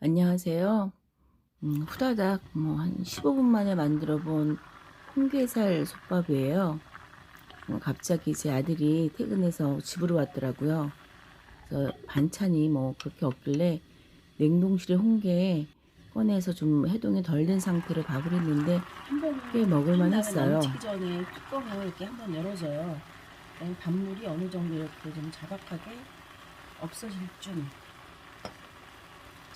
안녕하세요. 음, 후다닥 뭐 한 15분 만에 만들어 본 홍게살 솥밥이에요. 어, 갑자기 제 아들이 퇴근해서 집으로 왔더라고요. 그래서 반찬이 뭐 그렇게 없길래 냉동실에 홍게 꺼내서 좀 해동이 덜 된 상태로 밥을 했는데 꽤 먹을만 했어요. 전에 뚜껑을 이렇게 한번 열어줘요. 밥물이 어느 정도 이렇게 좀 자박하게 없어질 쯤.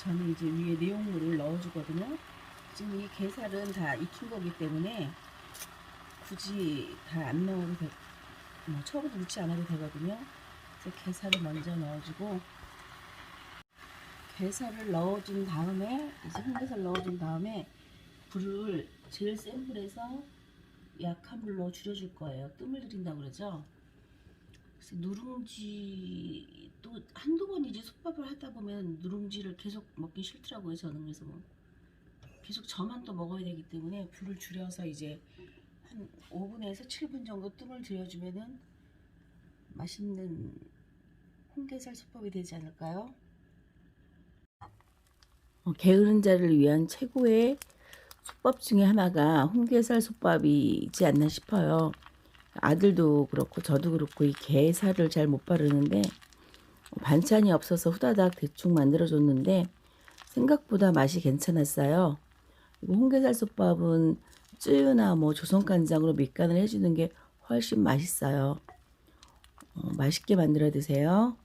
저는 이제 위에 내용물을 넣어주거든요. 지금 이 게살은 다 익힌 거기 때문에 굳이 다 안 넣어도 돼. 뭐 처음부터 넣지 않아도 되거든요. 그래서 게살을 먼저 넣어주고 게살을 넣어준 다음에 이제 홍게살 넣어준 다음에 불을 제일 센 불에서 약한 불로 줄여줄 거예요. 뜸을 들인다고 그러죠. 그래서 누룽지 또 한두 번 이지 솥밥을 하다 보면 누룽지를 계속 먹기 싫더라고요. 저는 그래서 뭐 계속 저만 또 먹어야 되기 때문에 불을 줄여서 이제 한 5분에서 7분 정도 뜸을 들여주면은 맛있는 홍게살 솥밥이 되지 않을까요? 어, 게으른 자를 위한 최고의 솥밥 중에 하나가 홍게살 솥밥이지 않나 싶어요. 아들도 그렇고 저도 그렇고 이 게살을 잘 못 바르는데 반찬이 없어서 후다닥 대충 만들어줬는데 생각보다 맛이 괜찮았어요. 그리고 홍게살 솥밥은 쯔유나 뭐 조선간장으로 밑간을 해주는 게 훨씬 맛있어요. 어, 맛있게 만들어 드세요.